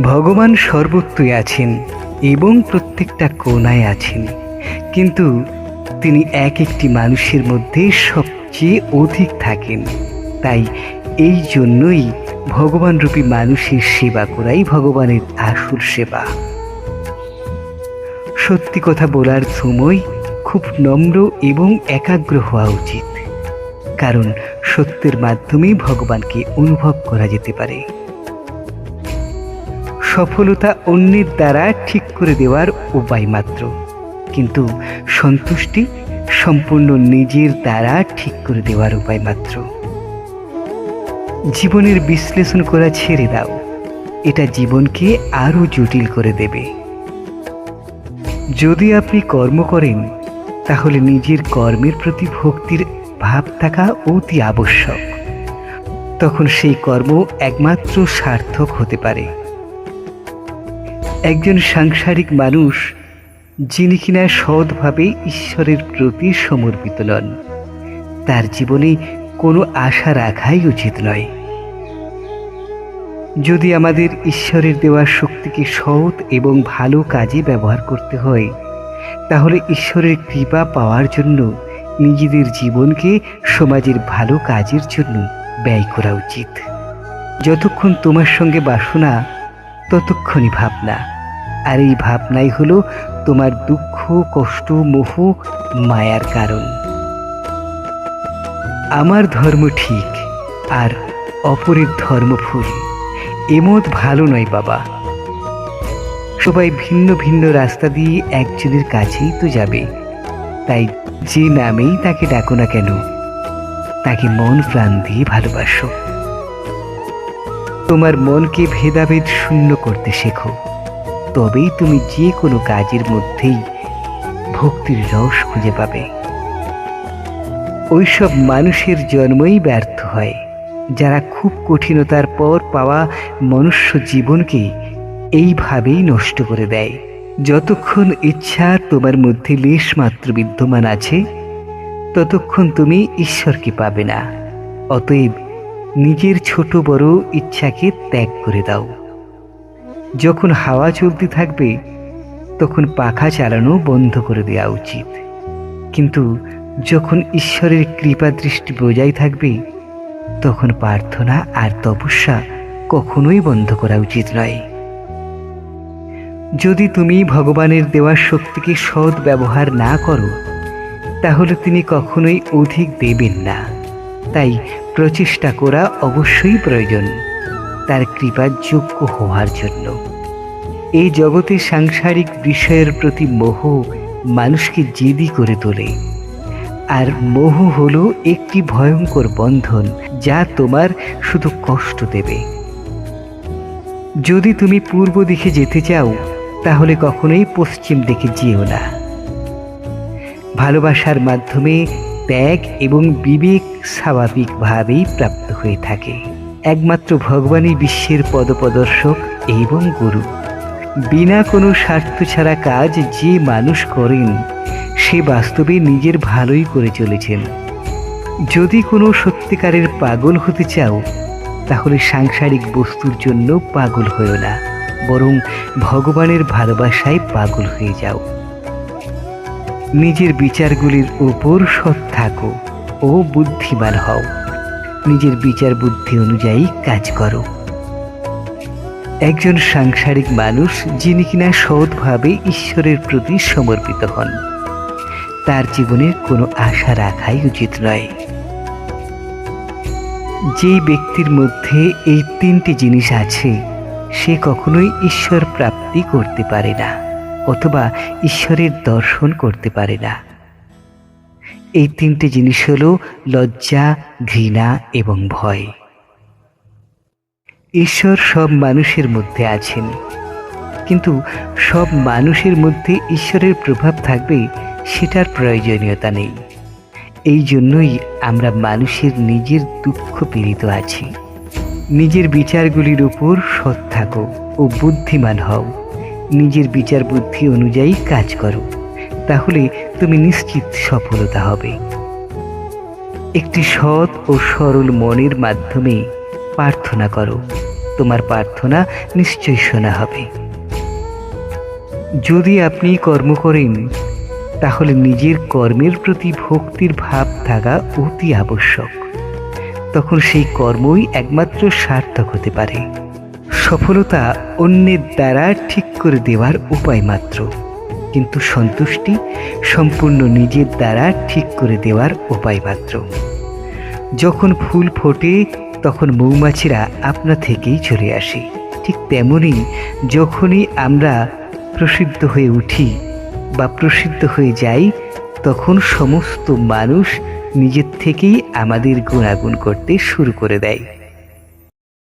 ভগবান সর্বত্রই আছেন এবং প্রত্যেকটা কোনায় আছেন। কিন্তু তিনি এক একটি মানুষের মধ্যে সবচেয়ে অধিক থাকেন। তাই এই জন্যই ভগবান রূপী মানুষের সেবা করাই ভগবানের আসল সেবা। সত্যি কথা বলার সময় খুব নম্র এবং একাগ্র হওয়া উচিত। কারণ সত্যের মাধ্যমেই ভগবানকে অনুভব করা যেতে পারে। সফলতা অন্যের দ্বারা ঠিক করে দেওয়ার উপায় মাত্র। কিন্তু সন্তুষ্টি সম্পূর্ণ নিজের দ্বারা ঠিক করে দেওয়ার উপায় মাত্র। জীবনের বিশ্লেষণ করা ছেড়ে দাও। এটা জীবনকে আরও জটিল করে দেবে। যদি আপনি কর্ম করেন, তাহলে নিজের কর্মের প্রতি ভক্তির ভাব থাকা অতি আবশ্যক। তখন সেই কর্ম একমাত্র সার্থক হতে পারে। একজন সাংসারিক মানুষ, যিনি কিনা সৎভাবে ঈশ্বরের প্রতি সমর্পিত নন। তার জীবনে কোনো আশা রাখাই উচিত নয়। যদি আমাদের ঈশ্বরের দেওয়া শক্তিকে সৎ এবং ভালো কাজে ব্যবহার করতে হয়, তাহলে ঈশ্বরের কৃপা পাওয়ার জন্য নিজেদের জীবনকে সমাজের ভালো কাজের জন্য ব্যয় করা উচিত। যতক্ষণ তোমার সঙ্গে বাসনা ততক্ষণই ভাবনা। আর এই ভাবনাই হলো তোমার দুঃখ, কষ্ট, মোহ, মায়ার কারণ। আমার ধর্ম ঠিক আর অপরের ধর্ম ভুল এমত ভালো নয় বাবা। সবাই ভিন্ন ভিন্ন রাস্তা দিয়ে একজনের কাছেই তো যাবে। তাই যে নামেই তাকে ডাকো না কেন, তাকে মন প্রাণ দিয়ে ভালোবাসো। তোমার মনকে ভেদাভেদ শূন্য করতে শেখো। তবেই তুমি যে কোনো কাজের মধ্যেই ভক্তির রস খুঁজে পাবে। ওইসব মানুষের জন্মই ব্যর্থ হয়, যারা খুব কঠিনতার পর পাওয়া মনুষ্য জীবনকে এইভাবেই নষ্ট করে দেয়। যতক্ষণ ইচ্ছা তোমার মধ্যে লেশ মাত্র বিদ্যমান আছে, ততক্ষণ তুমি ঈশ্বরকে পাবে না। অতএব নিজের ছোট বড় ইচ্ছাকে ত্যাগ করে দাও। যখন হাওয়া চলতে থাকবে, তখন পাখা চালানো বন্ধ করে দেওয়া উচিত। কিন্তু যখন ঈশ্বরের কৃপা দৃষ্টি বজায় থাকবে, তখন প্রার্থনা আর তপস্যা কখনোই বন্ধ করা উচিত নয়। যদি তুমি ভগবানের দেওয়া শক্তিকে সৎ ব্যবহার না করো, তাহলে তিনি কখনোই অধিক দেবেন না। তাই প্রচেষ্টা করা অবশ্যই প্রয়োজন। তার কৃপার যোগ্য হওয়ার জন্য। এই জগতে সাংসারিক বিষয়ের প্রতি মোহ মানুষকে জেদি করে তোলে। আর মোহ হলো একটি ভয়ঙ্কর বন্ধন যা তোমার শুধু কষ্ট দেবে। যদি তুমি পূর্ব দিকে যেতে চাও, তাহলে কখনোই পশ্চিম দিকে যেও না। ভালোবাসার মাধ্যমে ত্যাগ এবং বিবেক স্বাভাবিকভাবেই প্রাপ্ত হয়ে থাকে। একমাত্র ভগবানই বিশ্বের পদপ্রদর্শক এবং গুরু। বিনা কোনো স্বার্থ ছাড়া কাজ যে মানুষ করেন, সে বাস্তবে নিজের ভালোই করে চলেছেন। যদি কোনো সত্যিকারের পাগল হতে চাও, তাহলে সাংসারিক বস্তুর জন্য পাগল হয়েও না, বরং ভগবানের ভালোবাসায় পাগল হয়ে যাও। নিজের বিচারগুলির উপর সৎ থাকো ও বুদ্ধিমান হও। নিজের বিচার বুদ্ধি অনুযায়ী কাজ করো। একজন সাংসারিক মানুষ যিনি কিনা সৎভাবে ঈশ্বরের প্রতি সমর্পিত হন, তার জীবনের কোনো আশা রাখাই উচিত নয়। যে ব্যক্তির মধ্যে এই তিনটি জিনিস আছে, সে কখনোই ঈশ্বর প্রাপ্তি করতে পারে না, অথবা ঈশ্বরের দর্শন করতে পারে না। এই তিনটে জিনিস হল লজ্জা, ঘৃণা এবং ভয়। ঈশ্বর সব মানুষের মধ্যে আছেন। কিন্তু সব মানুষের মধ্যে ঈশ্বরের প্রভাব থাকবে সেটার প্রয়োজনীয়তা নেই। এই জন্যই আমরা মানুষের নিজের দুঃখ পীড়িত আছি। নিজের বিচারগুলির উপর সৎ থাকো ও বুদ্ধিমান হও। নিজের বিচার বুদ্ধি অনুযায়ী কাজ করো। তাহলে তুমি নিশ্চিত সফলতা হবে। একটি সৎ ও সরল মনের মাধ্যমে প্রার্থনা করো। তোমার প্রার্থনা নিশ্চয়ই শোনা হবে। যদি আপনি কর্ম করেন, তাহলে নিজের কর্মের প্রতি ভক্তির ভাব থাকা অতি আবশ্যক। তখন সেই কর্মই একমাত্র সার্থক হতে পারে। সফলতা অন্যের দ্বারা ঠিক করে দেওয়ার উপায় মাত্র। কিন্তু সন্তুষ্টি সম্পূর্ণ নিজের দ্বারা ঠিক করে দেওয়ার উপায় মাত্র যখন ফুল ফোটে, তখন মৌমাছিরা আপনা থেকেই চলে আসে। ঠিক তেমনই যখনই আমরা প্রসিদ্ধ হয়ে উঠি বা প্রসিদ্ধ হয়ে যাই, তখন সমস্ত মানুষ নিজের থেকেই আমাদের গুণাগুণ করতে শুরু করে দেয়।